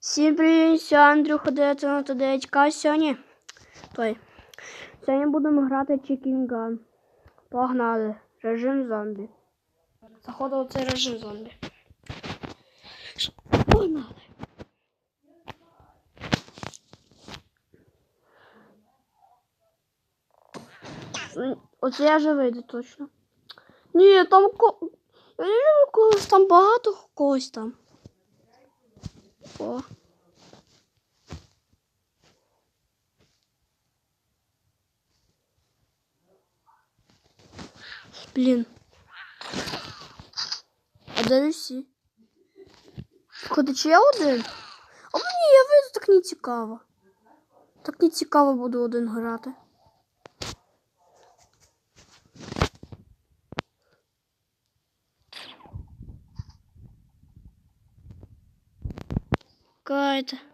Всім привіт, це Андрюха 999К сьогодні. Той. Сьогодні будемо грати Chicken Gun. Погнали. Режим зомбі. Заходимо в цей режим зомбі. Погнали. Оце я вже вийду точно. Ні, там ко... Я не люблю когось, там багато когось там. О. Блін. А де всі? Ходи, чи я один? А мені я вийду, так не цікаво. Так не цікаво буду один грати. red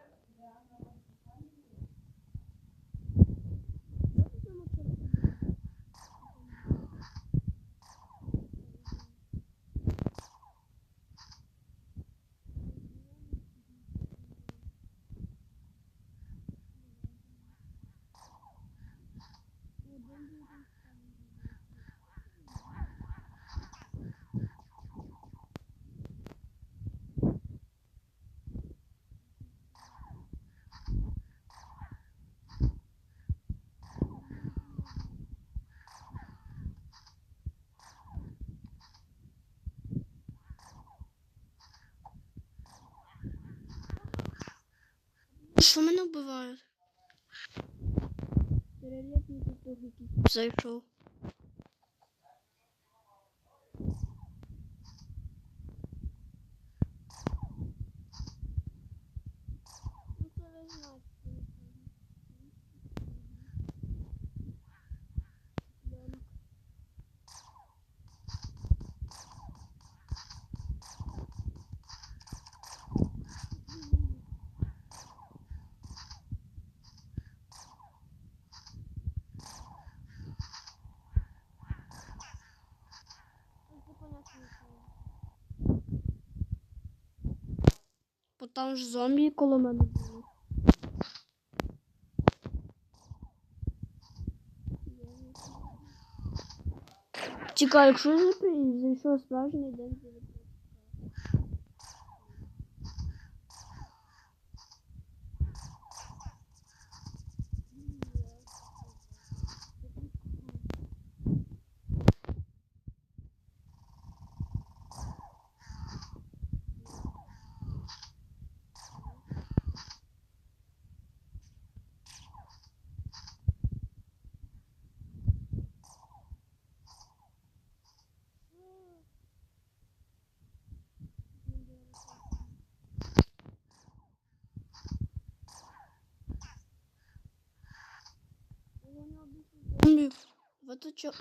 Що мене вбивають? Зайшов. Там ж зомбі коло мене були. Чекай, якщо ж зайшов справжній день Вот это чё?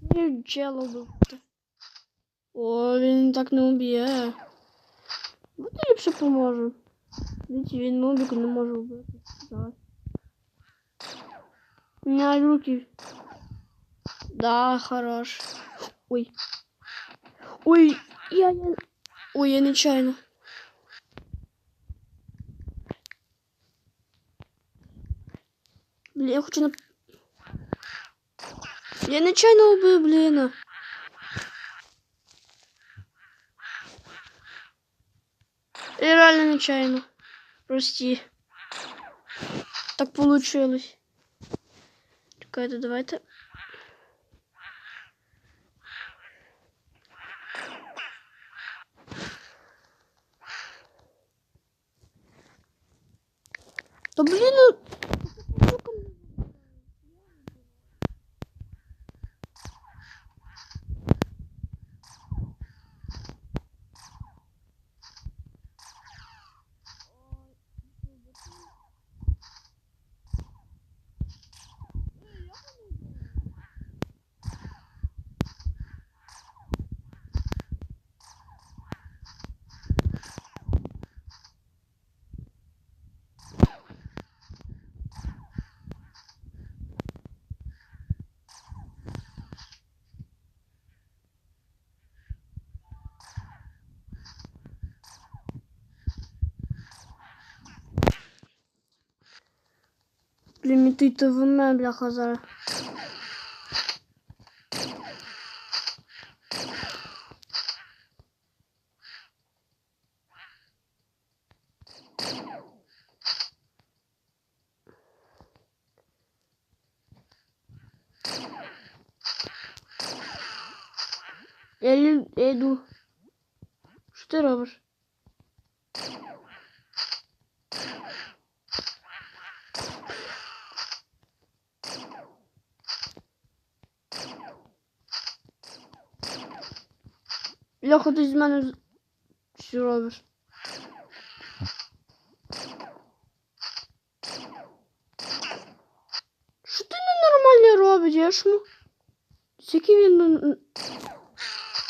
Ні, чело вбити. О, він так не уб'є. Вот я ліпше поможу. Дивіться, він нубик не може вбити. Зараз. У меня руки. Да, хорош. Ой. Ой, я, я... Ой, я нечаянно. Блін, я хочу на... Я нечайно убив, блін. Я реально нечаянно. Прости. Так получилось. Чекайте, давайте. Да блин, ну... Примітивне, бляха, зараз. Я, лю- я йду. Що ти робиш? Льоха, ти з мене що робиш? Що ти ненормально робиш? Я ж ну. Скільки він. ну,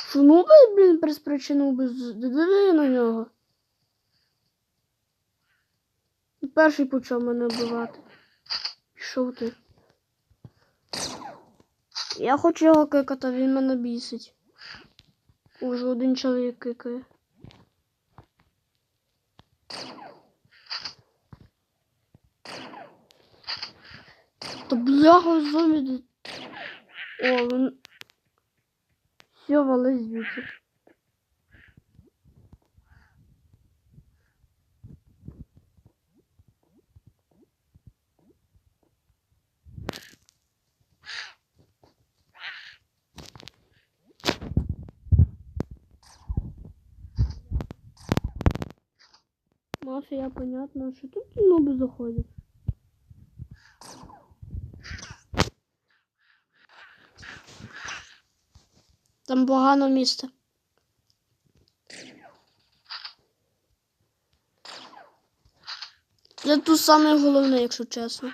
Що ну би, блін, приспричинив би диви на нього. Перший почав мене вбивати. Пішов ти. Я хочу його кикати, він мене бісить. Уже один чоловік кикає. Та бляха зомбі. О, він. Все, вали звідси. Мафія, понятно, що тут ноби заходять. Там погано місце. Це тут саме головне, якщо чесно.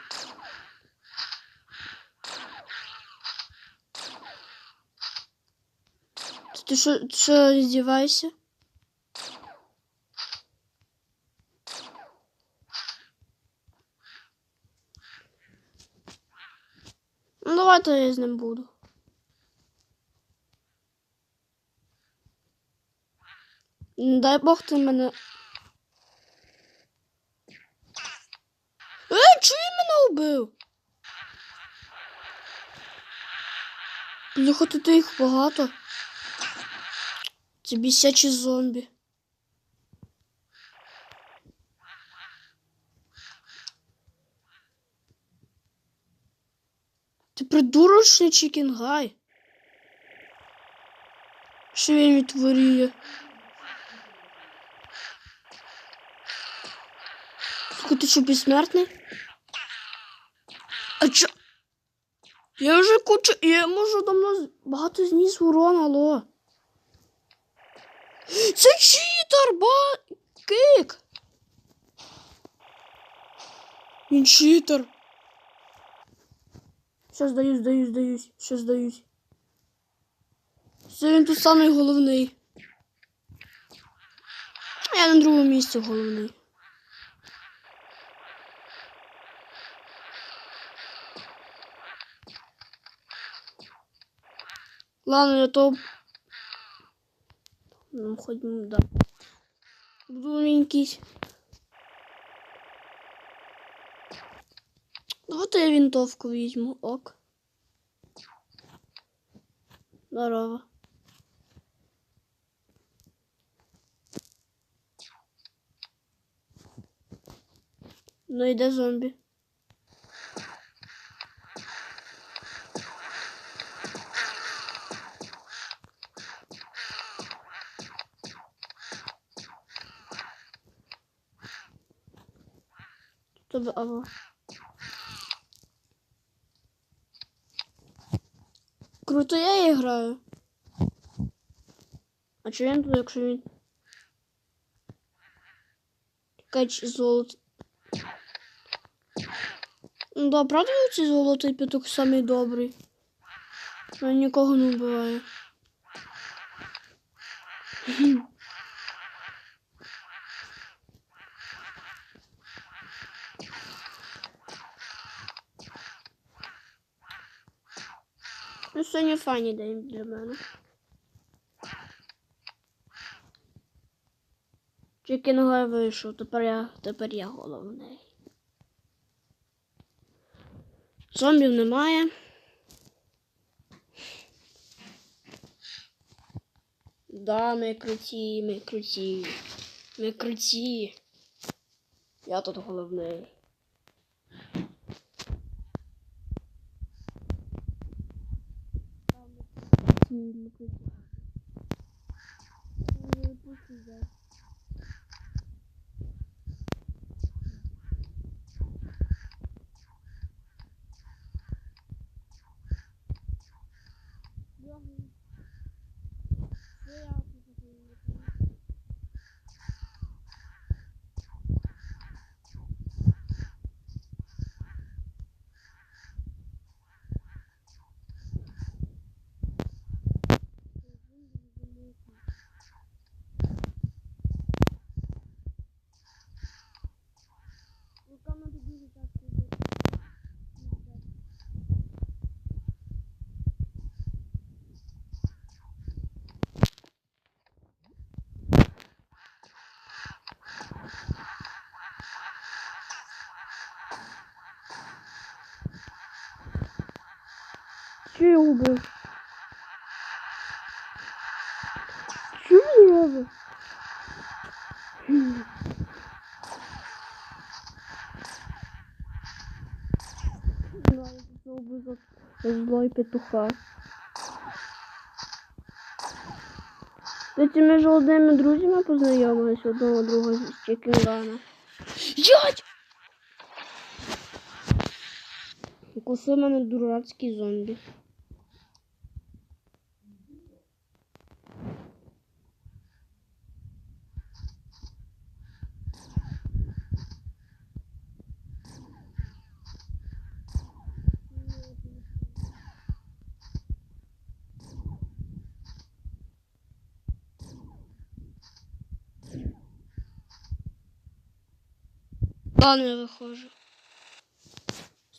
Ти що, ти що здіваєшся? Ну, давайте я з ним буду. Дай Бог ти мене. Е, чого він мене вбив? Бляха, тут їх багато. Це бісячі зомбі. Ти придурочний чікінгай. Що він відтворює? Слухай, ти що, безсмертний? А чо? Я вже кучу... Я можу давно багато зніс урон, алло. Це читер, ба... Кик. Він читер. Все, здаюсь, здаюсь, здаюсь, все здаюсь. Все, він тут самий головний. Я на другому місці головний. Ладно, я то... Ну, ну, да. Буду якийсь. Давайте я винтовку візьму, ок. Здорово. Ну йде зомбі. Тобі або. Круто я граю. А чи він тут, якщо він. Кач золото. Ну да, правда цей золотий п'яток самий добрий. Він нікого не вбиває. Ну, сьогодні фані день для мене. Чекінгай вийшов, тепер я, тепер я головний. Зомбів немає. Да, ми круті, ми круті. Ми круті. Я тут головний. Bakın bakın. Evet, bu güzel. Чи я убив? Чому я убив? Злой петуха. Ти між одними друзями познайомились одного другого з Чекінгана. Ять! Укусив мене дурацький зомбі. Ладно, виходжу.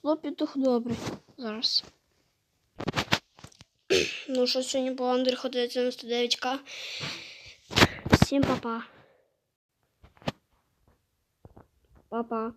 Слопітух добрий. Зараз. Ну що, сьогодні по Андріху 99к. Всім па-па. Па-па.